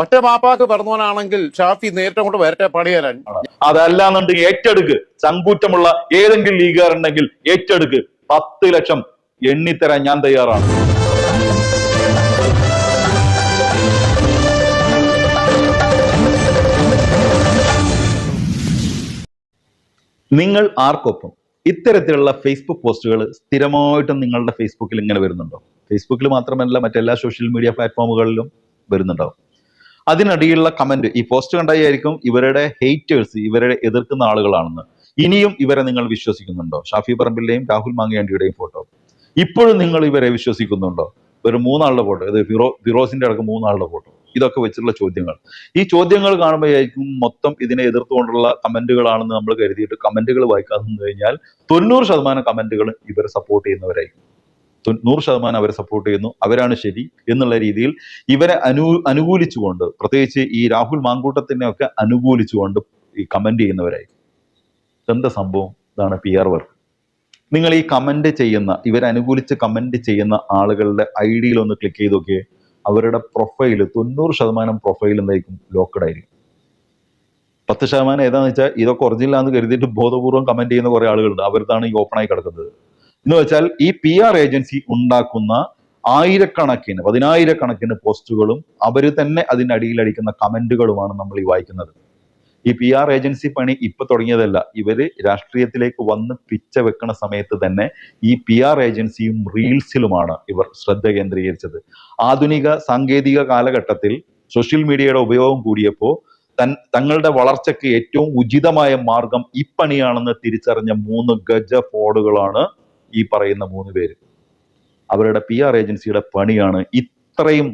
ഒറ്റ മാപ്പാക്ക് പറഞ്ഞവനാണെങ്കിൽ ഷാഫി നേരിട്ട് കൊണ്ട് വരട്ടെ പണിയാൻ അതല്ലാന്നുണ്ടെങ്കിൽ ഏറ്റെടുക്ക്. ചങ്കൂറ്റമുള്ള ഏതെങ്കിലും ലീഗുകാരുണ്ടെങ്കിൽ ഏറ്റെടുക്ക്. പത്ത് ലക്ഷം എണ്ണിത്തരാൻ ഞാൻ തയ്യാറാണ്. നിങ്ങൾ ആർക്കൊപ്പം? ഇത്തരത്തിലുള്ള ഫേസ്ബുക്ക് പോസ്റ്റുകൾ സ്ഥിരമായിട്ടും നിങ്ങളുടെ ഫേസ്ബുക്കിൽ ഇങ്ങനെ വരുന്നുണ്ടോ? ഫേസ്ബുക്കിൽ മാത്രമല്ല മറ്റെല്ലാ സോഷ്യൽ മീഡിയ പ്ലാറ്റ്ഫോമുകളിലും വരുന്നുണ്ടാവും. അതിനടിയിലുള്ള കമന്റ് ഈ പോസ്റ്റ് കണ്ടായിരിക്കും ഇവരുടെ ഹെയ്റ്റേഴ്സ് ഇവരെ എതിർക്കുന്ന ആളുകളാണെന്ന്. ഇനിയും ഇവരെ നിങ്ങൾ വിശ്വസിക്കുന്നുണ്ടോ? ഷാഫി പറമ്പിന്റെയും രാഹുൽ മാങ്ങയാണ്ടിയുടെയും ഫോട്ടോ ഇപ്പോഴും നിങ്ങൾ ഇവരെ വിശ്വസിക്കുന്നുണ്ടോ? ഒരു മൂന്നാളുടെ ഫോട്ടോ ഇത് ഫിറോ ഫിറോസിന്റെ അടക്കം മൂന്നാളുടെ ഫോട്ടോ ഇതൊക്കെ വെച്ചിട്ടുള്ള ചോദ്യങ്ങൾ. ഈ ചോദ്യങ്ങൾ കാണുമ്പോഴായിരിക്കും മൊത്തം ഇതിനെ എതിർത്തുകൊണ്ടുള്ള കമന്റുകളാണെന്ന് നമ്മൾ കരുതിയിട്ട് കമന്റുകൾ വായിക്കാതെ കഴിഞ്ഞാൽ തൊണ്ണൂറ് ശതമാനം കമന്റുകളും ഇവരെ സപ്പോർട്ട് ചെയ്യുന്നവരായിരിക്കും. നൂറ് ശതമാനം അവരെ സപ്പോർട്ട് ചെയ്യുന്നു. അവരാണ് ശരി എന്നുള്ള രീതിയിൽ ഇവരെ അനു അനുകൂലിച്ചുകൊണ്ട് പ്രത്യേകിച്ച് ഈ രാഹുൽ മാങ്കൂട്ടത്തിനെ ഒക്കെ അനുകൂലിച്ചുകൊണ്ട് ഈ കമന്റ് ചെയ്യുന്നവരായി എന്താ സംഭവം? ഇതാണ് പി ആർ വർക്ക് നിങ്ങൾ ഈ കമന്റ് ചെയ്യുന്ന ഇവരെ അനുകൂലിച്ച് കമന്റ് ചെയ്യുന്ന ആളുകളുടെ ഐ ഡിയിൽ ഒന്ന് ക്ലിക്ക് ചെയ്ത് നോക്കിയേ. അവരുടെ പ്രൊഫൈൽ തൊണ്ണൂറ് ശതമാനം പ്രൊഫൈൽ എന്തായിരിക്കും? ലോക്കഡ് ആയിരിക്കും. പത്ത് ശതമാനം ഏതാണെന്ന് വെച്ചാൽ ഇതൊക്കെ ഒറിജിനലാന്ന് കരുതിയിട്ട് ബോധപൂർവം കമന്റ് ചെയ്യുന്ന കുറെ ആളുകളുണ്ട്. അവരുതാണ് ഈ ഓപ്പൺ ആയി കിടക്കുന്നത്. എന്ന് വെച്ചാൽ ഈ പി ആർ ഏജൻസി ഉണ്ടാക്കുന്ന ആയിരക്കണക്കിന് പതിനായിരക്കണക്കിന് പോസ്റ്റുകളും അവർ തന്നെ അതിന്റെ അടിയിൽ അടിക്കുന്ന കമന്റുകളുമാണ് നമ്മൾ ഈ വായിക്കുന്നത്. ഈ പി ആർ ഏജൻസി പണി ഇപ്പൊ തുടങ്ങിയതല്ല. ഇവർ രാഷ്ട്രീയത്തിലേക്ക് വന്ന് പിച്ച വെക്കുന്ന സമയത്ത് തന്നെ ഈ പി ആർ ഏജൻസിയും റീൽസിലുമാണ് ഇവർ ശ്രദ്ധ കേന്ദ്രീകരിച്ചത്. ആധുനിക സാങ്കേതിക കാലഘട്ടത്തിൽ സോഷ്യൽ മീഡിയയുടെ ഉപയോഗം കൂടിയപ്പോൾ തൻ തങ്ങളുടെ വളർച്ചയ്ക്ക് ഏറ്റവും ഉചിതമായ മാർഗം ഈ പണിയാണെന്ന് തിരിച്ചറിഞ്ഞ മൂന്ന് ഗജ ഫോഡുകളാണ് ഈ പറയുന്ന മൂന്ന് പേര്. അവരുടെ പി ആർ ഏജൻസിയുടെ പണിയാണ് ഇത്രയും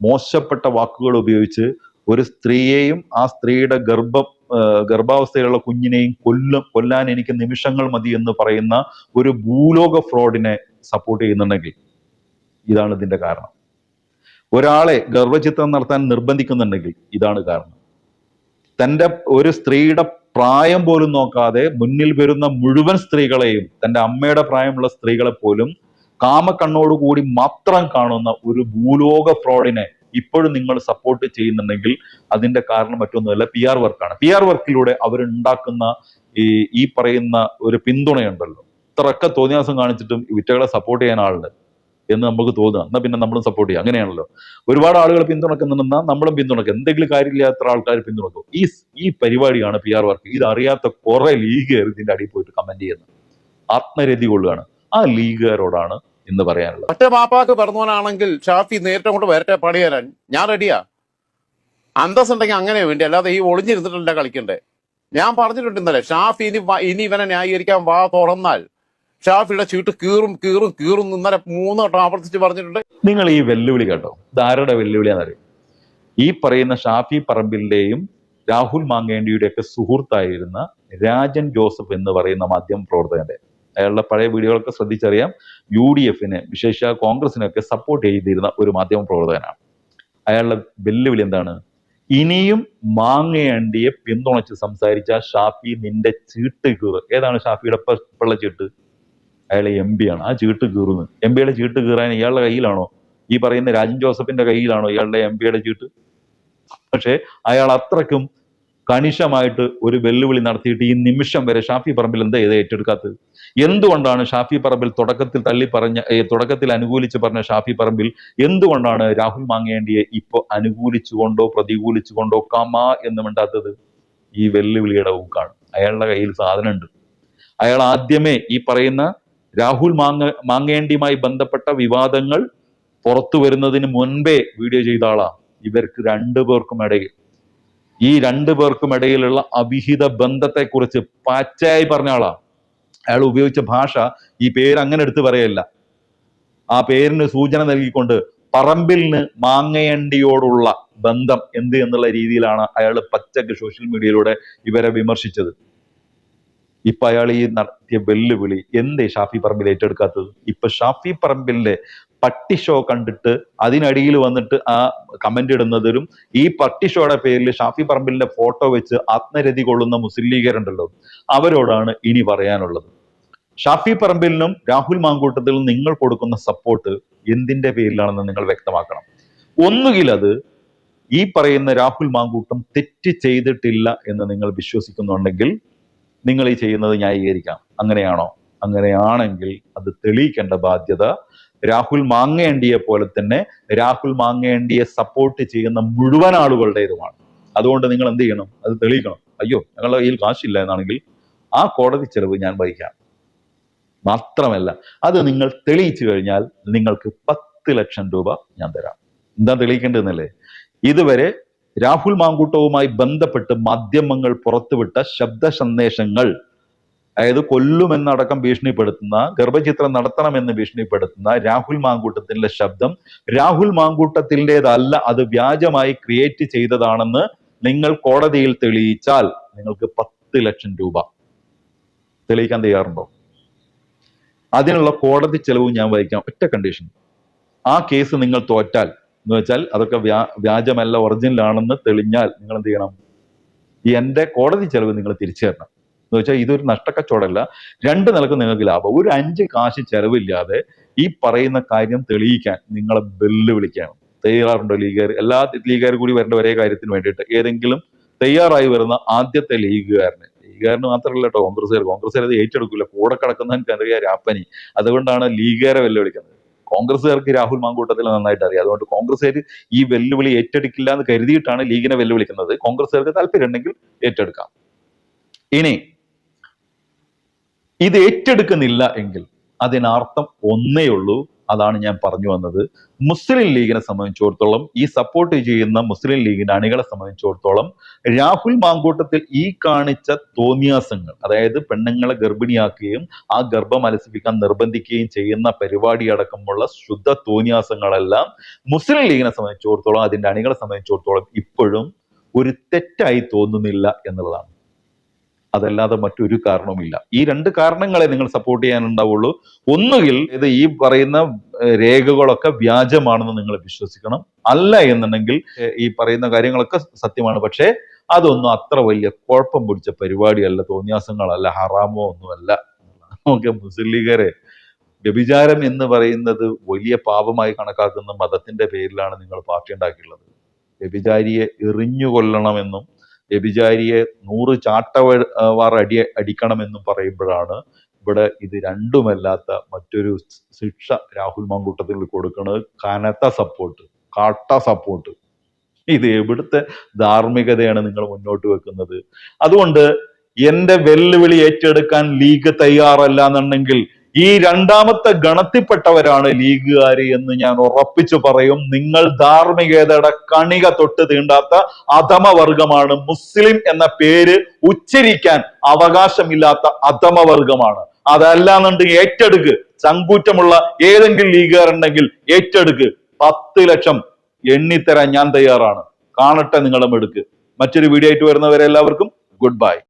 മോശപ്പെട്ട വാക്കുകൾ ഉപയോഗിച്ച് ഒരു സ്ത്രീയെയും ആ സ്ത്രീയുടെ ഗർഭം ഗർഭാവസ്ഥയിലുള്ള കുഞ്ഞിനെയും കൊല്ലും കൊല്ലാൻ എനിക്ക് നിമിഷങ്ങൾ മതി എന്ന് പറയുന്ന ഒരു ഭൂലോക ഫ്രോഡിനെ സപ്പോർട്ട് ചെയ്യുന്നുണ്ടെങ്കിൽ ഇതാണ് ഇതിന്റെ കാരണം. ഒരാളെ ഗർഭചിത്രം നടത്താൻ നിർബന്ധിക്കുന്നുണ്ടെങ്കിൽ ഇതാണ് കാരണം. തന്റെ ഒരു സ്ത്രീയുടെ പ്രായം പോലും നോക്കാതെ മുന്നിൽ വരുന്ന മുഴുവൻ സ്ത്രീകളെയും തന്റെ അമ്മയുടെ പ്രായമുള്ള സ്ത്രീകളെ പോലും കാമക്കണ്ണോടുകൂടി മാത്രം കാണുന്ന ഒരു ഭൂലോക ഫ്രോഡിനെ ഇപ്പോഴും നിങ്ങൾ സപ്പോർട്ട് ചെയ്യുന്നുണ്ടെങ്കിൽ അതിന്റെ കാരണം മറ്റൊന്നുമല്ല പി ആർ വർക്കാണ് പി ആർ വർക്കിലൂടെ അവരുണ്ടാക്കുന്ന ഈ ഈ പറയുന്ന ഒരു പിന്തുണയുണ്ടല്ലോ. ഇത്രയൊക്കെ തോന്നിയാസം കാണിച്ചിട്ടും വിറ്റകളെ സപ്പോർട്ട് ചെയ്യാൻ ആളുണ്ട്. എന്ന് നമുക്ക് തോന്നുക. എന്നാൽ പിന്നെ നമ്മളും സപ്പോർട്ട് ചെയ്യാം. അങ്ങനെയാണല്ലോ. ഒരുപാട് ആളുകൾ പിന്തുണക്കുന്നുണ്ടെന്നാ നമ്മളും പിന്തുണക്കും എന്തെങ്കിലും കാര്യമില്ലാത്ത ആൾക്കാർ പിന്തുണക്കും ഈ ഈ പരിപാടിയാണ് പി ആർ വർക്ക് ഇത് അറിയാത്ത കുറെ ലീഗുകാർ ഇതിന്റെ അടിയിൽ പോയിട്ട് കമന്റ് ചെയ്യുന്നത് ആത്മരതി കൊള്ളുകയാണ്. ആ ലീഗുകാരോടാണ് എന്ന് പറയാനുള്ളത്. മറ്റേ മാപ്പാക്ക് പറഞ്ഞവനാണെങ്കിൽ ഷാഫി നേരിട്ട് അങ്ങോട്ട് വരട്ടെ പണി തരാൻ ഞാൻ റെഡിയാ അന്തസ് ഉണ്ടെങ്കിൽ അങ്ങനെ വേണ്ടി അല്ലാതെ ഈ ഒളിഞ്ഞിരുന്നിട്ടല്ല കളിക്കണ്ടേ. ഞാൻ പറഞ്ഞിട്ടുണ്ട് ഇന്നലെ ഷാഫി ഇനി ഇനി ഇവനെ ന്യായീകരിക്കാൻ വാ തുറന്നാൽ ഷാഫിയുടെ ചീട്ട് കീറും കീറും കീറും ഇന്നലെ മൂന്ന് വട്ടം ആവർത്തിച്ച് പറഞ്ഞിട്ടുണ്ട്. നിങ്ങൾ ഈ വെല്ലുവിളി കേട്ടോ. ഇതാരുടെ വെല്ലുവിളിയാണെന്നറിയും ഈ പറയുന്ന ഷാഫി പറമ്പിലിന്റെയും രാഹുൽ മാങ്ങേണ്ടിയുടെ ഒക്കെ സുഹൃത്തായിരുന്ന രാജൻ ജോസഫ് എന്ന് പറയുന്ന മാധ്യമ പ്രവർത്തകന്റെ അയാളുടെ പഴയ വീഡിയോകളൊക്കെ ശ്രദ്ധിച്ചറിയാം. യു ഡി എഫിന് വിശേഷ കോൺഗ്രസിനൊക്കെ സപ്പോർട്ട് ചെയ്തിരുന്ന ഒരു മാധ്യമ പ്രവർത്തകനാണ്. അയാളുടെ വെല്ലുവിളി എന്താണ്? ഇനിയും മാങ്ങയണ്ടിയെ പിന്തുണച്ച് സംസാരിച്ച ഷാഫി നിന്റെ ചീട്ട് കീറ് ഏതാണ് ഷാഫിയുടെ ഇപ്പോഴുള്ള ചീട്ട്? അയാൾ എം പി ആണ്. ആ ചീട്ട് കീറുന്നു. എം പിയുടെ ചീട്ട് കീറാൻ ഇയാളുടെ കയ്യിലാണോ? ഈ പറയുന്ന രാജൻ ജോസഫിന്റെ കയ്യിലാണോ ഇയാളുടെ എം പിയുടെ ചീട്ട്? പക്ഷേ അയാൾ അത്രക്കും കണിഷമായിട്ട് ഒരു വെല്ലുവിളി നടത്തിയിട്ട് ഈ നിമിഷം വരെ ഷാഫി പറമ്പിൽ എന്താ ഇത് ഏറ്റെടുക്കാത്തത്? എന്തുകൊണ്ടാണ് ഷാഫി പറമ്പിൽ തുടക്കത്തിൽ തള്ളി പറഞ്ഞ തുടക്കത്തിൽ അനുകൂലിച്ച് പറഞ്ഞ ഷാഫി പറമ്പിൽ എന്തുകൊണ്ടാണ് രാഹുൽ മാങ്ങേണ്ടിയെ ഇപ്പൊ അനുകൂലിച്ചുകൊണ്ടോ പ്രതികൂലിച്ചുകൊണ്ടോ കമാ എന്ന് മിണ്ടാത്തത്? ഈ വെല്ലുവിളിയുടെ ഊക്കാണ് അയാളുടെ കയ്യിൽ സാധനമുണ്ട്. അയാൾ ആദ്യമേ ഈ പറയുന്ന രാഹുൽ മാങ്ങ മാങ്ങേണ്ടിയുമായി ബന്ധപ്പെട്ട വിവാദങ്ങൾ പുറത്തു വരുന്നതിന് മുൻപേ വീഡിയോ ചെയ്ത ആളാണ് ഇവർക്ക് രണ്ടു പേർക്കും ഇടയിൽ. ഈ രണ്ടു പേർക്കും ഇടയിലുള്ള അവിഹിത ബന്ധത്തെക്കുറിച്ച് പച്ചയായി പറഞ്ഞ ആളാണ് അയാൾ ഉപയോഗിച്ച ഭാഷ ഈ പേര് അങ്ങനെ എടുത്ത് പറയല്ല. ആ പേരിന് സൂചന നൽകിക്കൊണ്ട് പറമ്പിലിന് മാങ്ങയണ്ടിയോടുള്ള ബന്ധം എന്ത് എന്നുള്ള രീതിയിലാണ് അയാൾ പച്ചക്ക് സോഷ്യൽ മീഡിയയിലൂടെ ഇവരെ വിമർശിച്ചത്. ഇപ്പൊ അയാൾ ഈ നടത്തിയ വെല്ലുവിളി എന്തേ ഷാഫി പറമ്പിൽ ഏറ്റെടുക്കാത്തത്? ഇപ്പൊ ഷാഫി പറമ്പിലിന്റെ പട്ടി ഷോ കണ്ടിട്ട് അതിനടിയിൽ വന്നിട്ട് ആ കമന്റ് ഇടുന്നതിലും ഈ പട്ടി ഷോയുടെ പേരിൽ ഷാഫി പറമ്പിലിന്റെ ഫോട്ടോ വെച്ച് ആത്മരതി കൊള്ളുന്ന മുസ്ലിം ലീഗരുണ്ടല്ലോ അവരോടാണ് ഇനി പറയാനുള്ളത്. ഷാഫി പറമ്പിലിനും രാഹുൽ മാങ്കൂട്ടത്തിലും നിങ്ങൾ കൊടുക്കുന്ന സപ്പോർട്ട് എന്തിന്റെ പേരിലാണെന്ന് നിങ്ങൾ വ്യക്തമാക്കണം. ഒന്നുകിൽ അത് ഈ പറയുന്ന രാഹുൽ മാങ്കൂട്ടം തെറ്റ് ചെയ്തിട്ടില്ല എന്ന് നിങ്ങൾ വിശ്വസിക്കുന്നുണ്ടെങ്കിൽ നിങ്ങൾ ഈ ചെയ്യുന്നത് ന്യായീകരിക്കാം. അങ്ങനെയാണോ? അങ്ങനെയാണെങ്കിൽ അത് തെളിയിക്കേണ്ട ബാധ്യത രാഹുൽ മാങ്ങേണ്ടിയെ പോലെ തന്നെ രാഹുൽ മാങ്ങേണ്ടിയെ സപ്പോർട്ട് ചെയ്യുന്ന മുഴുവൻ ആളുകളുടേതുമാണ്. അതുകൊണ്ട് നിങ്ങൾ എന്ത് ചെയ്യണം? അത് തെളിയിക്കണം. അയ്യോ ഞങ്ങളുടെ കയ്യിൽ കാശില്ല എന്നാണെങ്കിൽ ആ കോടതി ചെലവ് ഞാൻ വഹിക്കാം. മാത്രമല്ല അത് നിങ്ങൾ തെളിയിച്ചു കഴിഞ്ഞാൽ നിങ്ങൾക്ക് പത്ത് ലക്ഷം രൂപ ഞാൻ തരാം. എന്താ തെളിയിക്കേണ്ടതെന്നല്ലേ? ഇതുവരെ രാഹുൽ മാങ്കൂട്ടവുമായി ബന്ധപ്പെട്ട് മാധ്യമങ്ങൾ പുറത്തുവിട്ട ശബ്ദ സന്ദേശങ്ങൾ അതായത് കൊല്ലുമെന്നടക്കം ഭീഷണിപ്പെടുത്തുന്ന ഗർഭചിത്രം നടത്തണമെന്ന് ഭീഷണിപ്പെടുത്തുന്ന രാഹുൽ മാങ്കൂട്ടത്തിന്റെ ശബ്ദം രാഹുൽ മാങ്കൂട്ടത്തിന്റെതല്ല അത് വ്യാജമായി ക്രിയേറ്റ് ചെയ്തതാണെന്ന് നിങ്ങൾ കോടതിയിൽ തെളിയിച്ചാൽ നിങ്ങൾക്ക് പത്ത് ലക്ഷം രൂപ. തെളിയിക്കാൻ തയ്യാറുണ്ടോ? അതിനുള്ള കോടതി ചെലവ് ഞാൻ വഹിക്കാം. ഒറ്റ കണ്ടീഷൻ ആ കേസ് നിങ്ങൾ തോറ്റാൽ എന്ന് വെച്ചാൽ അതൊക്കെ വ്യാ വ്യാജമല്ല ഒറിജിനൽ ആണെന്ന് തെളിഞ്ഞാൽ നിങ്ങൾ എന്ത് ചെയ്യണം? ഈ എന്റെ കോടതി ചെലവ് നിങ്ങൾ തിരിച്ചു തരണം എന്ന് വെച്ചാൽ ഇതൊരു നഷ്ടക്കച്ചവടമല്ല. രണ്ട് നിലയ്ക്ക് നിങ്ങൾക്ക് ലാഭം. ഒരു അഞ്ച് കാശ് ചെലവില്ലാതെ ഈ പറയുന്ന കാര്യം തെളിയിക്കാൻ നിങ്ങളെ വെല്ലുവിളിക്കാണ് തയ്യാറുണ്ടോ ലീഗുകാർ? എല്ലാ ലീഗുകാർ കൂടി വരേണ്ട ഒരേ കാര്യത്തിന് വേണ്ടിയിട്ട് ഏതെങ്കിലും തയ്യാറായി വരുന്ന ആദ്യത്തെ ലീഗുകാരന്. ലീഗുകാരന് മാത്രമല്ല കേട്ടോ കോൺഗ്രസ്സുകാർ. കോൺഗ്രസ്സുകാർ അത് ഏറ്റെടുക്കില്ല കൂടെ കിടക്കുന്നവൻ അറിയാം രാപ്പനി അതുകൊണ്ടാണ് ലീഗുകാരെ വെല്ലുവിളിക്കുന്നത്. കോൺഗ്രസ്സുകാർക്ക് രാഹുൽ മാങ്കൂട്ടത്തിൽ നന്നായിട്ട് അറിയാം. അതുകൊണ്ട് കോൺഗ്രസ്സുകാർ ഈ വെല്ലുവിളി ഏറ്റെടുക്കില്ല എന്ന് കരുതിയിട്ടാണ് ലീഗിനെ വെല്ലുവിളിക്കുന്നത്. കോൺഗ്രസ്സുകാർക്ക് താല്പര്യം ഉണ്ടെങ്കിൽ ഏറ്റെടുക്കാം. ഇനി ഇത് ഏറ്റെടുക്കുന്നില്ല എങ്കിൽ അതിനർത്ഥം ഒന്നേ ഉള്ളൂ. അതാണ് ഞാൻ പറഞ്ഞു വന്നത്. മുസ്ലിം ലീഗിനെ സംബന്ധിച്ചിടത്തോളം ഈ സപ്പോർട്ട് ചെയ്യുന്ന മുസ്ലിം ലീഗിന്റെ അണികളെ സംബന്ധിച്ചിടത്തോളം രാഹുൽ മാങ്കൂട്ടത്തിൽ ഈ കാണിച്ച തോന്നിയാസങ്ങൾ അതായത് പെണ്ണുങ്ങളെ ഗർഭിണിയാക്കുകയും ആ ഗർഭം അലസിപ്പിക്കാൻ നിർബന്ധിക്കുകയും ചെയ്യുന്ന പരിപാടി അടക്കമുള്ള ശുദ്ധ തോന്നിയാസങ്ങളെല്ലാം മുസ്ലിം ലീഗിനെ സംബന്ധിച്ചിടത്തോളം അതിന്റെ അണികളെ സംബന്ധിച്ചിടത്തോളം ഇപ്പോഴും ഒരു തെറ്റായി തോന്നുന്നില്ല എന്നുള്ളതാണ്. അതല്ലാതെ മറ്റൊരു കാരണവുമില്ല. ഈ രണ്ട് കാരണങ്ങളെ നിങ്ങൾ സപ്പോർട്ട് ചെയ്യാനുണ്ടാവുള്ളൂ. ഒന്നുകിൽ ഇത് ഈ പറയുന്ന രേഖകളൊക്കെ വ്യാജമാണെന്ന് നിങ്ങൾ വിശ്വസിക്കണം. അല്ല എന്നുണ്ടെങ്കിൽ ഈ പറയുന്ന കാര്യങ്ങളൊക്കെ സത്യമാണ്. പക്ഷേ അതൊന്നും അത്ര വലിയ കുഴപ്പം പിടിച്ച പരിപാടിയല്ല തോന്നിയാസങ്ങളല്ല ഹറാമോ ഒന്നുമല്ല. ഓക്കെ മുസ്ലിം ലീഗരെ വ്യഭിചാരം എന്ന് പറയുന്നത് വലിയ പാപമായി കണക്കാക്കുന്ന മതത്തിന്റെ പേരിലാണ് നിങ്ങൾ പാർട്ടി ഉണ്ടാക്കിയിട്ടുള്ളത്. വ്യഭിചാരിയെ എറിഞ്ഞു കൊല്ലണമെന്നും വ്യഭിചാരിയെ നൂറ് ചാട്ടവാർ അടി അടിക്കണമെന്നും പറയുമ്പോഴാണ് ഇവിടെ ഇത് രണ്ടുമല്ലാത്ത മറ്റൊരു ശിക്ഷ രാഹുൽ മാങ്കൂട്ടത്തിൽ കൊടുക്കുന്നത് കനത്ത സപ്പോർട്ട് കാട്ട സപ്പോർട്ട് ഇത് എവിടുത്തെ ധാർമ്മികതയാണ് നിങ്ങൾ മുന്നോട്ട് വെക്കുന്നത്? അതുകൊണ്ട് എന്റെ വെല്ലുവിളി ഏറ്റെടുക്കാൻ ലീഗ് തയ്യാറല്ല എന്നുണ്ടെങ്കിൽ ഈ രണ്ടാമത്തെ ഗണത്തിൽപ്പെട്ടവരാണ് ലീഗുകാര് എന്ന് ഞാൻ ഉറപ്പിച്ചു പറയും. നിങ്ങൾ ധാർമ്മികതയുടെ കണിക തൊട്ട് തീണ്ടാത്ത അധമവർഗമാണ് മുസ്ലിം എന്ന പേര് ഉച്ചരിക്കാൻ അവകാശമില്ലാത്ത അധമവർഗമാണ്. അതല്ലാന്നുണ്ടെങ്കിൽ ഏറ്റെടുക്ക്. ചങ്കൂറ്റമുള്ള ഏതെങ്കിലും ലീഗുകാരുണ്ടെങ്കിൽ ഏറ്റെടുക്ക്. പത്ത് ലക്ഷം എണ്ണിത്തരാൻ ഞാൻ തയ്യാറാണ്. കാണട്ടെ നിങ്ങളും എടുക്ക്. മറ്റൊരു വീഡിയോ ആയിട്ട് വരുന്നവരെ എല്ലാവർക്കും ഗുഡ് ബൈ